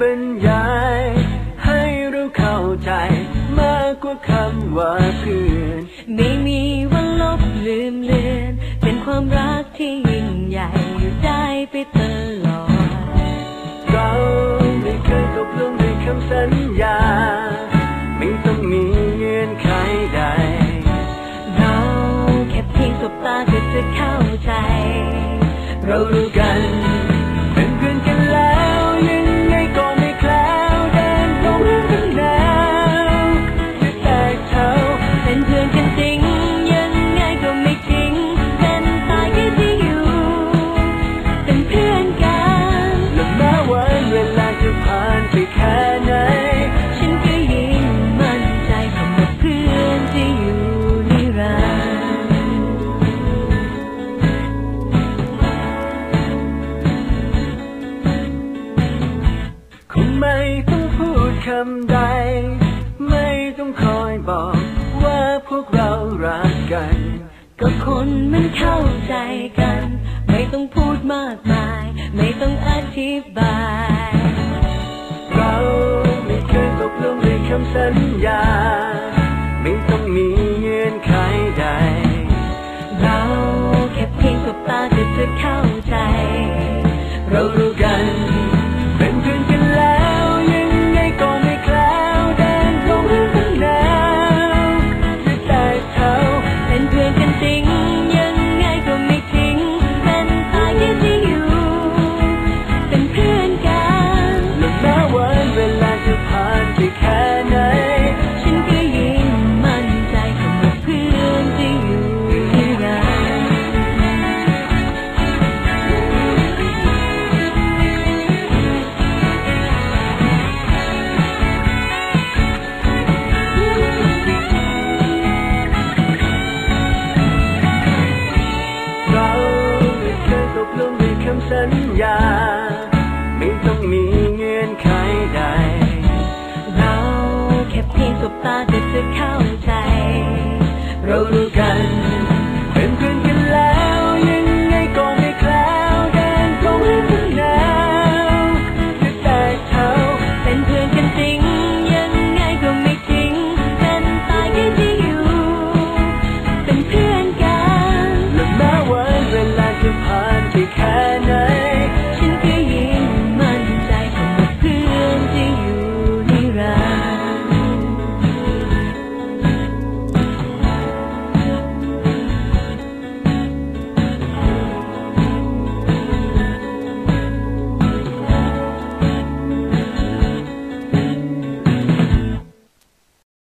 บรรยายให้เราเข้าใจมากกว่าคำว่าเพื่อนไม่มีวันลบลืมเลือนเป็นความรักที่ยิ่งใหญ่อยู่ได้ไปตลอดเราไม่เคยตกลงในคำสัญญา ไม่ต้องมีเงื่อนไขใด เราแค่เพียงสบตาก็จะเข้าใจ เรารู้กันำใด ไม่ต้องคอยบอกว่าพวกเรารักกัน ก็คนมันเข้าใจกัน ไม่ต้องพูดมากมาย ไม่ต้องอธิบาย เราไม่เคยตกลงในคำสัญญา ไม่ต้องมีเงื่อนไขใด เราแค่เพียงสบตาก็จะเข้า สัญญา ไม่ต้องมีเงื่อนไขใด เราแค่เพียงสบตาก็จะเข้าใจ เรารู้กัน